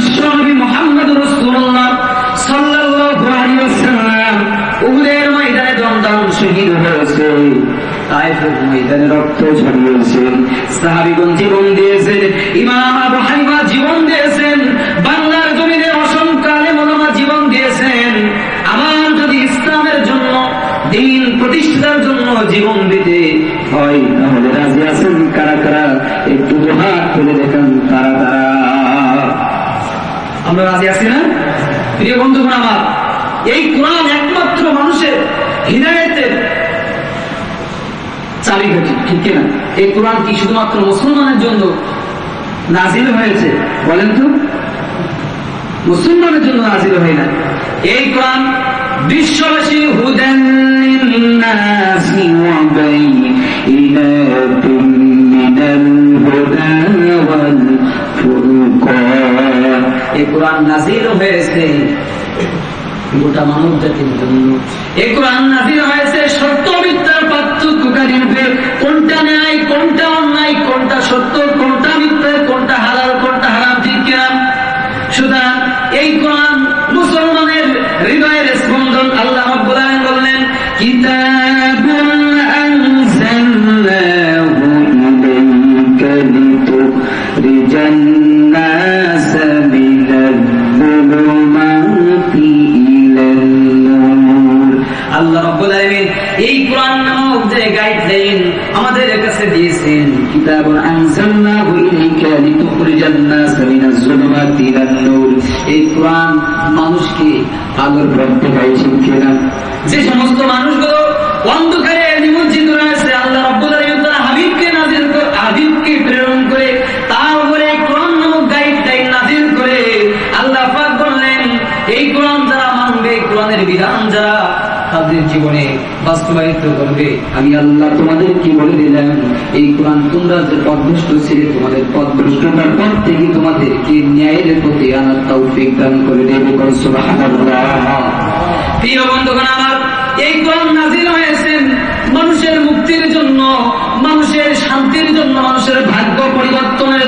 বিশ্বনবী মোহাম্মদ জীবন দিয়েছেন, ইমাম যদি ইসলামের জন্য, দিন প্রতিষ্ঠার জন্য জীবন দিতে হয়, তাহলে রাজি আছেন কারা কারা? একটু হাত তুলে দেখান তারা আমরা রাজি আছি না? প্রিয় বন্ধুগণ আমার, এই কোরআন একমাত্র মানুষের হৃদয়ের চাবিকাঠি ঠিক কিনা? এই কোরআন কি শুধুমাত্র মুসলমানের জন্য নাজিল হয়েছে? বলেন তো। মুসলমানের জন্য নাজিল হয় না এই কোরআন বিশ্ববাসী হুদেন কোরআন নাজিল হয়েছে, গোটা মানব জাতির জন্য। এ কোরআন নাজিল হয়েছে, সত্য মিথ্যার পার্থক্যকারী কোনটা ন্যায়, কোনটা অন্যায়, কোনটা সত্য, কোনটা মানুষকে আলোর পথ ঠিক কিনা? যে সমস্ত মানুষগুলো অন্ধকারে নিমজ্জিত রয়েছে, আল্লাহ হাবিবকে নাজিল করে হাবিবকে প্রেরণ করে তার উপরে করে আল্লাহ এই কোরআন যারা মানবে কোরআনের বিধান যারা তাদের জীবনে বাস্তবায়িত করবে। আমি আল্লাহ তোমাদের কি বলে দিলাম, এই কোরআন তোমরা যে পদভ্রষ্ট ছিলে, তোমাদের পদভ্রষ্টতার পর থেকে তোমাদেরকে ন্যায়ের প্রতি আনার তৌফিক দান করে দেবে মানুষের মুক্তির জন্য, মানুষের শান্তির জন্য, মানুষের ভাগ্য পরিবর্তনের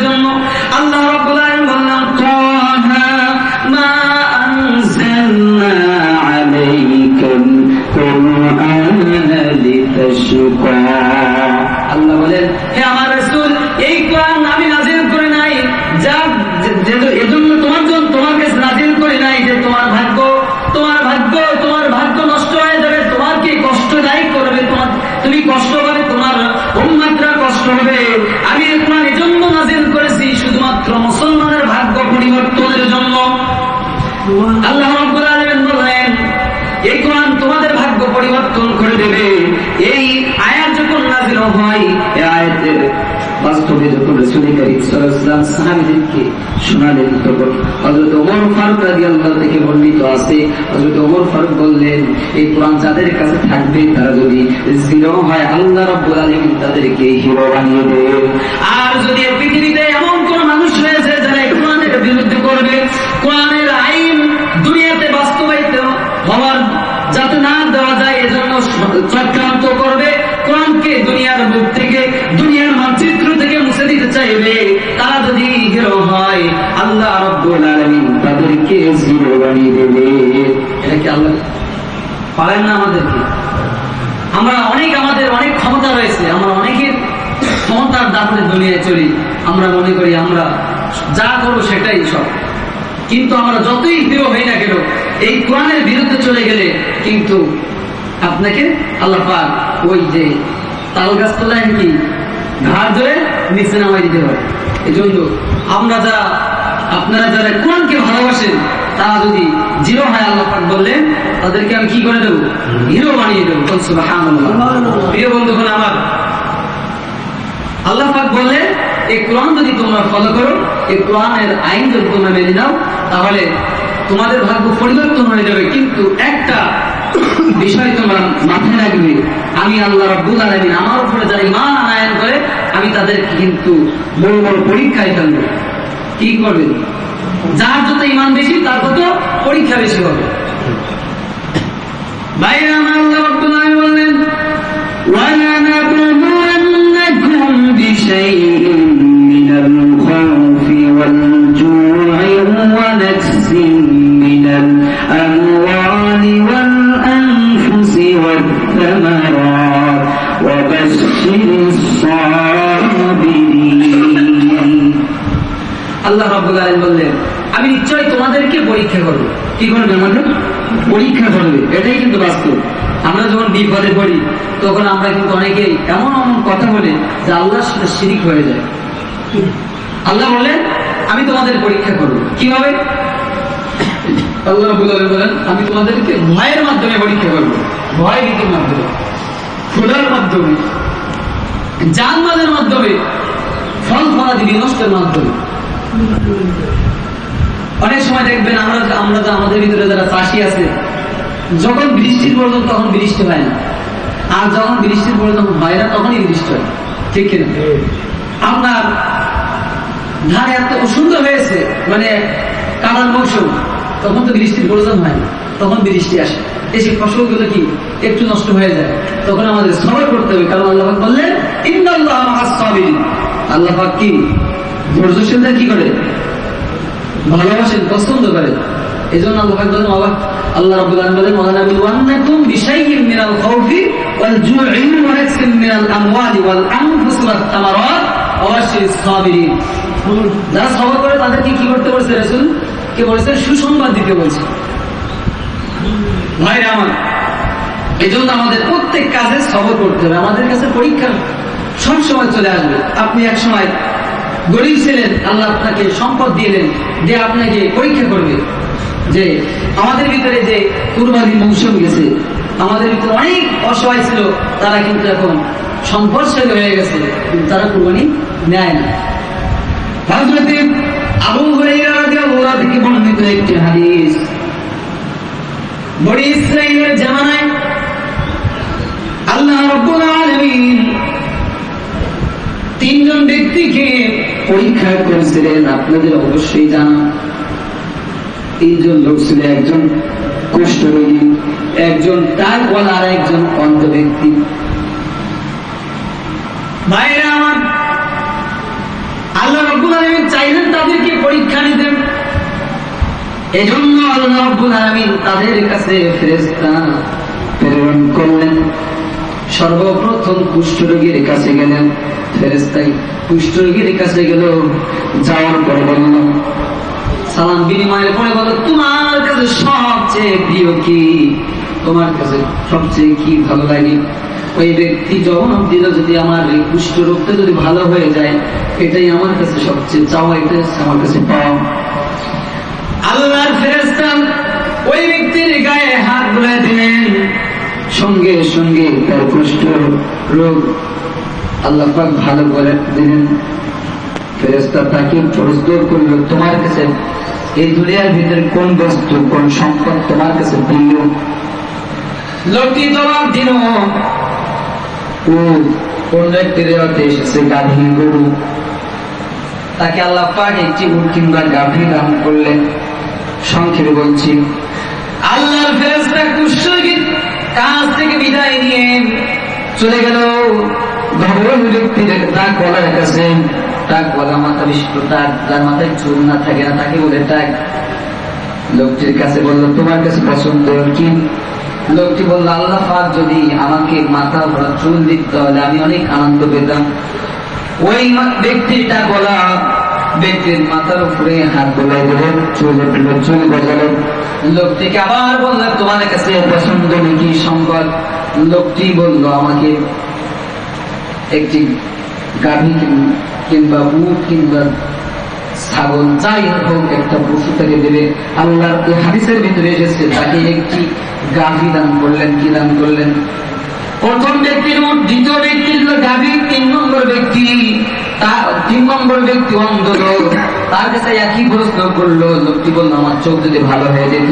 পরিবর্তন করে দেবে। এই আয়াত যখন নাজিল হয়, এই আয়াতের বাস্তবে যখন রাসূল করিম সাল্লাল্লাহু আলাইহি শোনালেন, তখন হযরত ওমর ফারুক রাদিয়াল্লাহু থেকে বর্ণিত আছে, হযরত ওমর ফারুক বললেন, এই কোরআন যাদের কাছে থাকবে, তারা যদি জিরো হয়, আল্লাহ রাব্বুল আলামিন তাদেরকে হিরো বানিয়ে দেবেন। আর যদি পৃথিবীতে এমন কোন মানুষ রয়েছে যারা কোরআনের বিরুদ্ধে করবে, কোরআনের আইন দুনিয়াতে বাস্তবায়িত হওয়ার যাতে না দেওয়া যায় এজন্য চক্রান্ত করবে, কোরআনকে দুনিয়ার বুক থেকে, দুনিয়ার মানচিত্র থেকে মুছে দিতে চাইবে। তারা যদি হিরো হয়, আল্লাহ তাদেরকে জিরো বানিয়ে দেবে। এটা কি আল্লাহ পারেন না আমাদেরকে? আমরা অনেক আমাদের অনেক ক্ষমতা রয়েছে, আমরা অনেকের ক্ষমতার দাপটে দুনিয়ায় চলি। আমরা মনে করি আমরা যা করব সেটাই সব। কিন্তু আমরা যতই হিরো হই না কেন, এই কোরআনের বিরুদ্ধে চলে গেলে কিন্তু আপনাকে আল্লাহ পাক ওই যে তাল গাছ তোলায় কি ঘাড় ধরে নিচে নামাই দিতে পারে। এই জন্য আমরা যারা আপনারা যারা কোরআনকে ভালোবাসেন তারা যদি জিরো হয় আল্লাহ পাক বললেন তাদেরকে আমি কি করে দেবো? হিরো বানিয়ে দেবো। বলছো প্রিয় বন্ধুগণ আমার আল্লাহ পাক বলে এই কোরআন যদি তোমরা ফলো করো এই কোরআনের আইন যদি তোমরা মেনে নাও তাহলে তোমাদের ভাগ্য পরিবর্তন হয়ে যাবে। কিন্তু একটা বিষয় তোমরা মাথায় রাখবে। আমি আল্লাহ রব্বুল আলমিন আমার উপরে যারা ইমান আনায়ন করে, আমি তাদেরকে কিন্তু বড় বড় পরীক্ষায় ফেলব। কি করবে? যার যত ইমান বেশি, তার তত পরীক্ষা বেশি হবে। ভাই আমার আল্লাহ রব্বুল আলমিন বললেন পরীক্ষা করব। কি করবে আমাদের পরীক্ষা করবে। এটাই কিন্তু বাস্তব। আমরা যখন বিপদে পড়ি, তখন আমরা কিন্তু অনেকেই এমন এমন কথা বলে যে আল্লাহর সাথে শিরিক হয়ে যায়। আল্লাহ বললেন, আমি তোমাদের পরীক্ষা করব। কীভাবে আল্লাহ বলেন, আমি তোমাদেরকে ভয়ের মাধ্যমে পরীক্ষা করব। ভয় ভীতির মাধ্যমে, ক্ষুধার মাধ্যমে জানমালের মাধ্যমে ফল ফলাদি বিনষ্টের মাধ্যমে। অনেক সময় দেখবেন আমরা আমরা যে আমাদের ভিতরে যারা চাষি আছে, যখন বৃষ্টির প্রয়োজন তখন বৃষ্টি হয় না। আর যখন বৃষ্টির প্রয়োজন হয় না, তখনই বৃষ্টি হয়। ঠিক কিনা? আপনার ধান এত সুন্দর হয়েছে মানে কাটার মৌসুম, তখন তো বৃষ্টির প্রয়োজন হয় না, তখন বৃষ্টি আসে। এসে ফসলগুলো কি একটু নষ্ট হয়ে যায়, তখন আমাদের সবর করতে হবে, কারণ আল্লাহ বললেন আল্লাহ কি ধৈর্যশীলদের কি করে? ভালোবাসেন পছন্দ করে। এই জন্য আল্লাহ বলেন আল্লাহ আল্লাহ রাব্বুল আলামিন বলেন ওয়া নাবিলুওয়ান্নাকুম বিশাইইন মিনাল খাউফি ওয়াল জু'i ওয়া নাকসিন মিনাল আমওয়ালি ওয়াল আনফুসি ওয়াত তামারাত ওয়া সাবিরিন। যারা করে কি করতে বলছে সুসংবাদ দিতে বলছে। ভাইরা আমার এই জন্য আমাদের প্রত্যেক কাজে সবর করতে হবে। আমাদের কাছে পরীক্ষা সব সময় চলে আসবে। আপনি এক সময় গরিব ছিলেন আল্লাহ আপনাকে সম্পদ দিলেন যে আপনাকে পরীক্ষা করবে যে আমাদের ভিতরে যে কুরবানির মৌসুম গেছে, আমাদের ভিতরে অনেক অসহায় ছিল, তারা কিন্তু এখন সম্পদশালী হয়ে গেছে, কিন্তু তারা কুরবানি নেয় না। হযরতে আবু হুরায়রা থেকে বর্ণিত একটি হাদিস। বড়ি ইসরায়েলের জামানায় আল্লাহ রাব্বুল আলামিন তিনজন ব্যক্তিকে পরীক্ষা করেছিলেন, আপনাদের অবশ্যই জানা। তিনজন লোক ছিল একজন কুষ্ঠরোগী, একজন টাকওয়ালা আর একজন অন্ধ ব্যক্তি। ভাইরা আমার, আল্লাহ রব্বুল আলামিন চাইলেন তাদেরকে পরীক্ষা নিতেন। এজন্য আল্লাহ রব্বুল আলামিন তাদের কাছে ফেরেশতা প্রেরণ করলেন। সর্বপ্রথম কুষ্ঠরোগীর কাছে গেলেন। ফেরেশতাই কুষ্ঠরোগীর কাছে গেল, যাওয়ার পর বলল, সালাম বিনিময়ের পরে বলো, তোমার কাছে সবচেয়ে প্রিয় কি? তোমার কাছে সবচেয়ে কি ভালো লাগে? ওই ব্যক্তি জবাব দিল যদি আমার এই কুষ্ঠ রোগটা যদি ভালো হয়ে যায়, এটাই আমার কাছে সবচেয়ে চাওয়া হচ্ছে আমার কাছে পাওয়া। আল্লাহর ফেরেস্তা ওই ব্যক্তির গায়ে হাত বুলাই দিলেন। সঙ্গে সঙ্গে তার কুষ্ঠ রোগ আল্লাহ পাক ভালো করে দিলেন। ফেরেস্তা তাকে প্রশ্ন করল, তোমার কাছে এই দুনিয়ার ভিতরে কোন বস্তু, কোন সম্পদ তোমার কাছে প্রিয়? লোকটি দিল, ও এসেছে গাভী গরু? তাকে আল্লাহ পাক একটি উট কিংবা গাভী দান করলেন। সংক্ষেপে বলছি, আল্লাহর ফেরেশতা কুষ্ঠগীর কাজ থেকে বিদায় নিয়ে চলে গেল। ব্যক্তির বলা চুল বলে লোকটি বলল, আল্লাহ যদি আমাকে মাথা ভরা চুল দিত, তাহলে আমি অনেক আনন্দ পেতাম। ওই ব্যক্তিটা বলা ব্যক্তির মাথার উপরে হাত বোলাই দিল চুল চুল গজালো। লোকটিকে আবার বলল তোমার কাছে পছন্দ নাকি সম্পদ লোকটি বলল, আমাকে একটি গাভী কিংবা উট কিংবা ছাগল যাই হোক একটা পশু তাকে দেবে। আল্লাহর এই হাদিসের ভিতরে এসেছে, তাকে একটি গাভী দান করলেন। কি দান করলেন? প্রথম ব্যক্তির উট দ্বিতীয় ব্যক্তির গাভী, তিন নম্বর ব্যক্তি তিন নম্বর ব্যক্তি অন্ধ লোক। তার কাছে একই প্রশ্ন করল, লোকটি বলল, আমার চোখ যদি ভালো হয়ে যেত।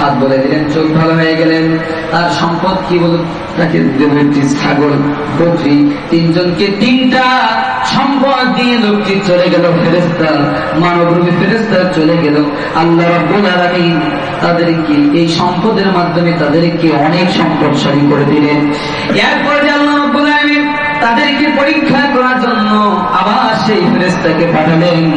হাত বলে দিলেন, চোখ ভালো হয়ে গেলেন। তার সম্পদ কি তাকে ছাগল তিনজনকে তিনটা সম্পদ দিয়ে লোকটি চলে গেল ফেরেস্তা মানবরূপী ফেরেস্তা চলে গেল। আল্লাহ তাদেরকে এই সম্পদের মাধ্যমে তাদেরকে অনেক সম্পদশালী করে দিলেন। এরপরে আল্লাহ তাদেরকে পরীক্ষা করার জন্য আবার সেই ফেরেস্তাকে পাঠালেন।